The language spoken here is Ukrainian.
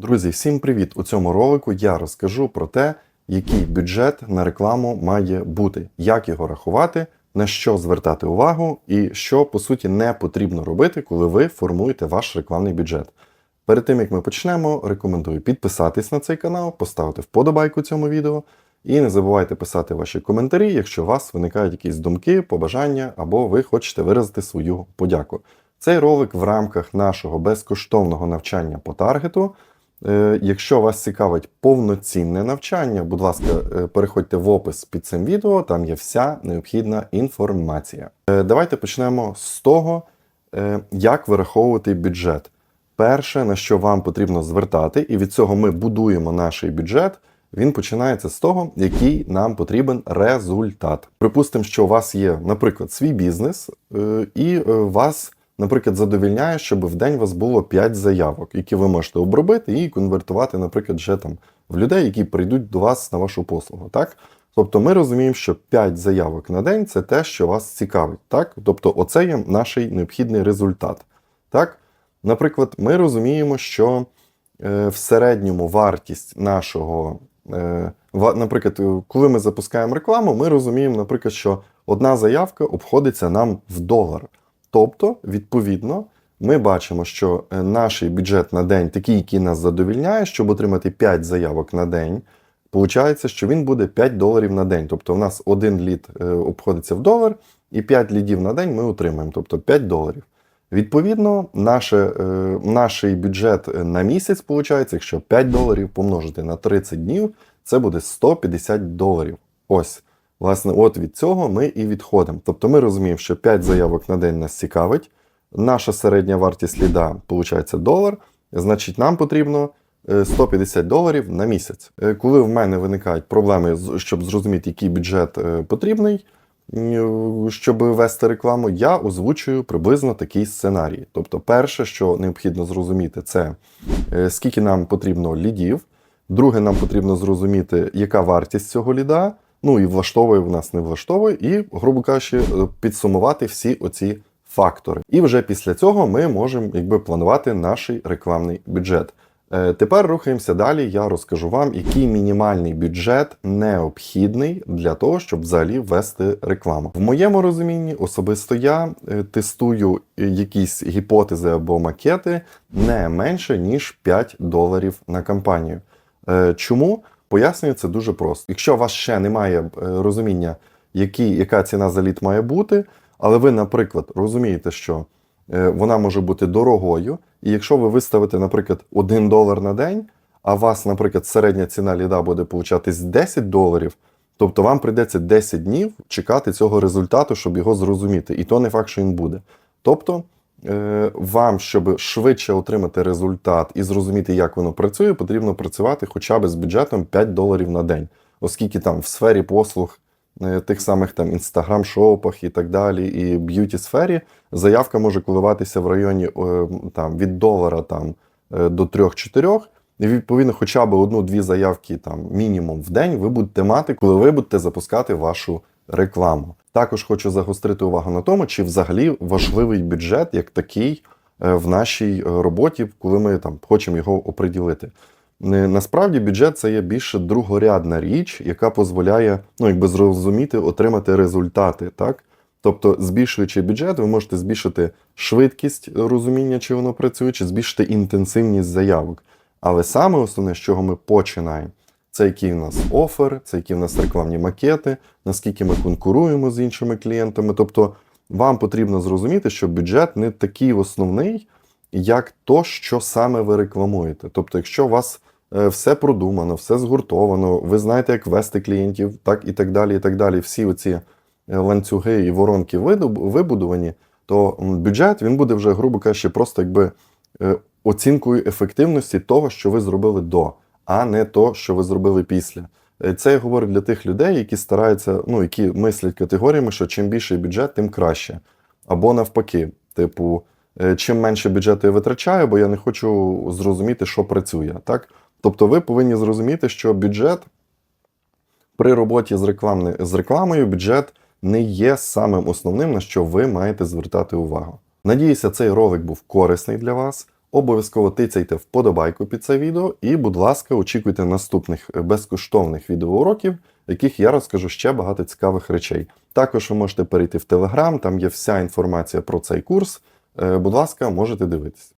Друзі, всім привіт! У цьому ролику я розкажу про те, який бюджет на рекламу має бути, як його рахувати, на що звертати увагу і що по суті не потрібно робити, коли ви формуєте ваш рекламний бюджет. Перед тим як ми почнемо, рекомендую підписатись на цей канал, поставити вподобайку цьому відео. І не забувайте писати ваші коментарі, якщо у вас виникають якісь думки, побажання або ви хочете виразити свою подяку. Цей ролик в рамках нашого безкоштовного навчання по таргету. Е, Якщо вас цікавить повноцінне навчання, будь ласка, е, переходьте в опис під цим відео, там є вся необхідна інформація. Е, Давайте почнемо з того, як вираховувати бюджет. Перше, на що вам потрібно звертати, і від цього ми будуємо наш бюджет. Він починається з того, який нам потрібен результат. Припустимо, що у вас є, наприклад, свій бізнес, і вас, наприклад, задовільняє, щоб в день у вас було 5 заявок, які ви можете обробити і конвертувати, наприклад, вже там в людей, які прийдуть до вас на вашу послугу. Так? Тобто ми розуміємо, що 5 заявок на день це те, що вас цікавить. Так? Тобто, оце є наш необхідний результат. Так? Наприклад, ми розуміємо, що е, в середньому вартість нашого, е, ва- наприклад, е, коли ми запускаємо рекламу, ми розуміємо, наприклад, що одна заявка обходиться нам в долар. Тобто, відповідно, ми бачимо, що е, наш бюджет на день такий, який нас задовільняє, щоб отримати 5 заявок на день. Получається, що він буде 5 доларів на день. Тобто, у нас один лід е, обходиться в долар, і 5 лідів на день ми отримаємо, тобто 5 доларів. Відповідно, наше, е, наш бюджет на місяць, виходить, якщо 5 доларів помножити на 30 днів, це буде 150 доларів. Ось, власне, от від цього ми і відходимо. Тобто ми розуміємо, що 5 заявок на день нас цікавить. Наша середня вартість ліда, виходить, долар. Значить, нам потрібно е, 150 доларів на місяць. Е, Коли в мене виникають проблеми, щоб зрозуміти, який бюджет е, потрібний, щоб вести рекламу, я озвучую приблизно такий сценарій. Тобто, перше, що необхідно зрозуміти, це е, скільки нам потрібно лідів. Друге, нам потрібно зрозуміти, яка вартість цього ліда. Ну і влаштовує в нас не влаштовує, і, грубо кажучи, е, підсумувати всі оці фактори. І вже після цього ми можемо якби планувати наш рекламний бюджет. Е, Тепер рухаємося далі. Я розкажу вам, який мінімальний бюджет необхідний для того, щоб взагалі ввести рекламу. В моєму розумінні особисто я е, тестую якісь гіпотези або макети не менше ніж 5 доларів на кампанію. Чому? Пояснюю це дуже просто. Якщо у вас ще немає е, розуміння, які, яка ціна за лід має бути, але ви, наприклад, розумієте, що е, вона може бути дорогою, і якщо ви виставите, наприклад, 1 долар на день, а у вас, наприклад, середня ціна ліда буде получатись 10 доларів, тобто вам прийдеться 10 днів чекати цього результату, щоб його зрозуміти. І то не факт, що він буде. Тобто, вам, щоб швидше отримати результат і зрозуміти, як воно працює, потрібно працювати хоча б з бюджетом 5 доларів на день, оскільки там в сфері послуг е, тих самих там інстаграм-шопах і так далі, і б'юті сфері заявка може коливатися в районі е, там від долара там е, до 3-4. І відповідно, хоча б одну-дві заявки там мінімум в день ви будете мати, коли ви будете запускати вашу рекламу. Також хочу загострити увагу на тому, чи взагалі важливий бюджет як такий е, в нашій е, роботі, коли ми там хочемо його оприділити. Насправді бюджет це є більше другорядна річ, яка дозволяє ну, якби зрозуміти, отримати результати. Так? Тобто, збільшуючи бюджет, ви можете збільшити швидкість розуміння, чи воно працює, чи збільшити інтенсивність заявок. Але саме основне, з чого ми починаємо, це який в нас офер, це які в нас рекламні макети, наскільки ми конкуруємо з іншими клієнтами. Тобто, вам потрібно зрозуміти, що бюджет не такий основний, як то, що саме ви рекламуєте. Тобто, якщо у вас е, все продумано, все згуртовано, ви знаєте, як вести клієнтів, так і так далі. і так далі. Всі оці е, ланцюги і воронки вибудовані, то бюджет він буде вже, грубо кажучи, просто якби е, оцінкою ефективності того, що ви зробили до, а не то, що ви зробили після. Е, Це я говорю для тих людей, які стараються, ну які мислять категоріями, що чим більший бюджет, тим краще. Або навпаки, типу, е, чим менше бюджету я витрачаю, бо я не хочу зрозуміти, що працює. Так? Тобто ви повинні зрозуміти, що бюджет при роботі з, рекламни, з рекламою бюджет не є самим основним, на що ви маєте звертати увагу. Надіюся, цей ролик був корисний для вас. Обов'язково тицяйте вподобайку під це відео і, будь ласка, очікуйте наступних е, безкоштовних відеоуроків, в яких я розкажу ще багато цікавих речей. Також ви можете перейти в Телеграм, там є вся інформація про цей курс. Е, Будь ласка, можете дивитися.